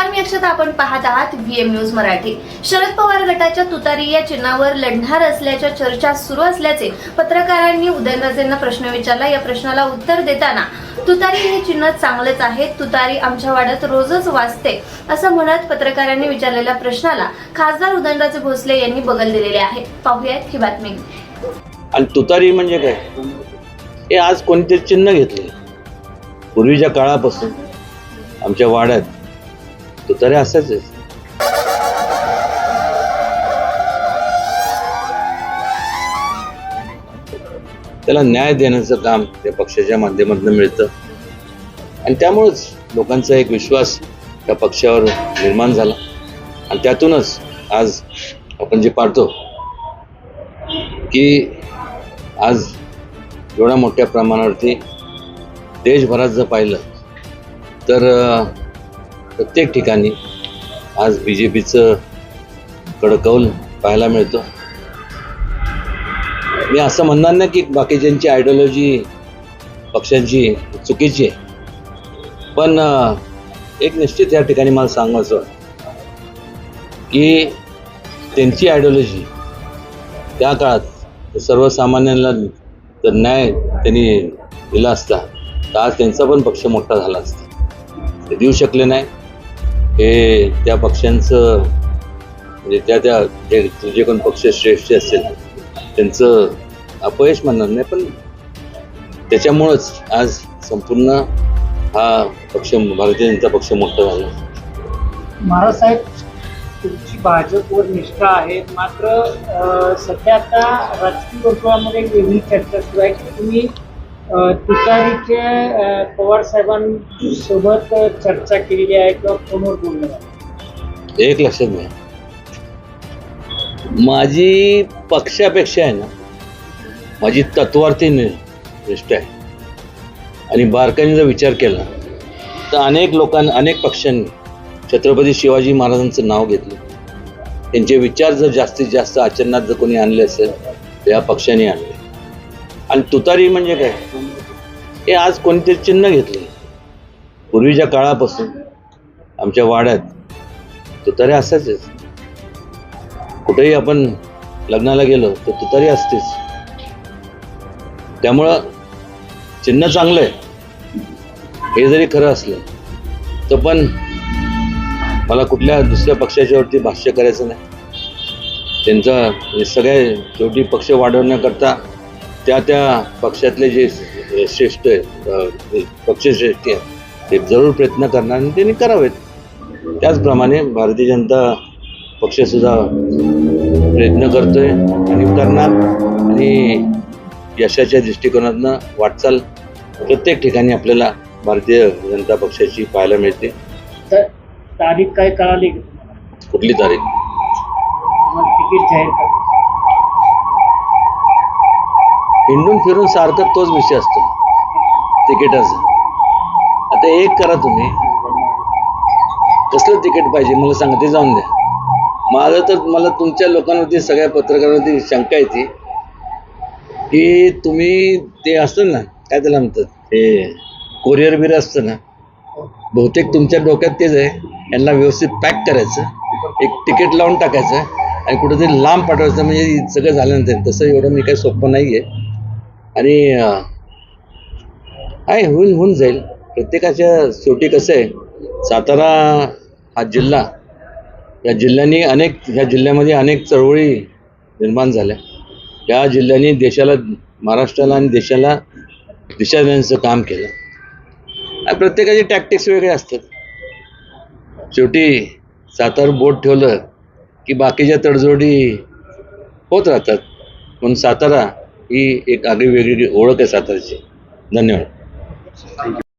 नमस्कार मी अक्षता आपण पाहत आहात व्हीएम न्यूज मराठी. शरद पवार गटाच्या तुतारी या चिन्हावर लढणार असल्याच्या चर्चा सुरू असल्याचे पत्रकारांनी उदयनराजेंना प्रश्न विचारला. या प्रश्नाला उत्तर देताना तुतारी हे चिन्ह चांगलेच आहे तुतारी आमच्या वाड्यात रोजच वाचते असं म्हणत पत्रकारांनी विचारलेल्या प्रश्नाला खासदार उदयनराजे भोसले यांनी बगल दिलेले आहे. पाहूयात ही बातमी. आणि तुतारी म्हणजे काय? हे आज कोणते चिन्ह घेतले? पूर्वीच्या काळापासून आमच्या वाड्यात तुतारी असायचे त्याला न्याय देण्याचं काम त्या पक्षाच्या माध्यमातून मिळतं. आणि त्यामुळंच लोकांचा एक विश्वास त्या पक्षावर निर्माण झाला. आणि त्यातूनच आज आपण जे पाहतो की आज एवढ्या मोठ्या प्रमाणावरती देशभरात जर पाहिलं तर प्रत्येक ठिकाणी आज बी जे पीचं कडकौल पाहायला मिळतो. मी असं म्हणणार नाही की बाकीच्यांची आयडिओलॉजी पक्षांची चुकीची आहे. पण एक निश्चित या ठिकाणी मला सांगायचं की त्यांची आयडिओलॉजी त्या काळात सर्वसामान्यांना जर न्याय त्यांनी दिला असता तर आज त्यांचा पण पक्ष मोठा झाला असता. ते देऊ शकले नाही. हे त्या पक्षांचं म्हणजे त्या त्या जे जे कोण पक्ष श्रेष्ठ असेल त्यांचं अपयश म्हणणार नाही पण त्याच्यामुळंच आज संपूर्ण हा पक्ष भारतीय जनता पक्ष मोठा झाला. महाराज साहेब तुमची भाजपवर निष्ठा आहे मात्र सध्या आता राजकीय वर्तुळामध्ये एक वेगळी चर्चा सुरू आहे की तुम्ही तुतारीचे पवार साहेबांसोबत चर्चा केलेली आहे किंवा फोनवर बोलणं एक लक्षात घ्या. माझी पक्षापेक्षा आहे ना माझी तत्वार्थी नि- निष्ठा आहे. आणि बारकाईने जर विचार केला तर अनेक लोकांनी अनेक पक्षांनी छत्रपती शिवाजी महाराजांचं नाव घेतलं. त्यांचे विचार जर जास्तीत जास्त आचरणात जर कोणी आणले असेल तर या पक्षाने आणले. आणि तुतारी म्हणजे काय? हे आज कोणते चिन्ह घेतले पूर्वीच्या काळापासून आमच्या वाड्यात तुतारी असायचेच कुठेही आपण लग्नाला गेलो तर तुतारी असतेच. त्यामुळं चिन्ह चांगलं आहे हे जरी खरं असलं तर पण मला कुठल्या दुसऱ्या पक्षाच्यावरती भाष्य करायचं नाही. त्यांचा सगळे शेवटी पक्ष वाढवण्याकरता त्या त्या पक्षातले जे श्रेष्ठ आहेत पक्षश्रेष्ठ आहेत ते जरूर प्रयत्न करणार आणि त्यांनी करावेत. त्याचप्रमाणे भारतीय जनता पक्षसुद्धा प्रयत्न करतोय आणि करणार आणि यशाच्या दृष्टिकोनातनं वाटचाल प्रत्येक ठिकाणी आपल्याला भारतीय जनता पक्षाची पाहायला मिळते. तर तारीख काय कळाली? कुठली तारीख? तिकीट जाहीर कर हिंडून फिरून सारखं तोच विषय असतो. तिकिटाचा. आता एक करा तुम्ही. कसलं तिकीट पाहिजे? मला सांगा ते जाऊन द्या. माझं तर मला तुमच्या लोकांवरती सगळ्या पत्रकारांवरती शंका येते की तुम्ही ते असतं ना काय त्याला म्हणतात? ते कोरिअर बिर असतं ना. बहुतेक तुमच्या डोक्यात तेच आहे. यांना व्यवस्थित पॅक करायचं. एक तिकीट लावून टाकायचं. आणि कुठेतरी लांब पाठवायचं. म्हणजे सगळं झाल्यानंतर. तसं एवढं मी काही सोपं नाही आहे आणि आहे होऊन होऊन जाईल. प्रत्येकाच्या शेवटी कसं आहे सातारा हा जिल्हा या जिल्ह्यांनी अनेक ह्या जिल्ह्यामध्ये अनेक चळवळी निर्माण झाल्या. या जिल्ह्यांनी देशाला महाराष्ट्राला आणि देशाला दिशा देण्याचं काम केलं. आणि प्रत्येकाचे टॅक्टिक्स वेगळे असतात. शेवटी सातार बोट ठेवलं की बाकीच्या तडजोडी होत राहतात. म्हणून सातारा ही एक आगळी वेगळी ओळख आहे सातारची. धन्यवाद.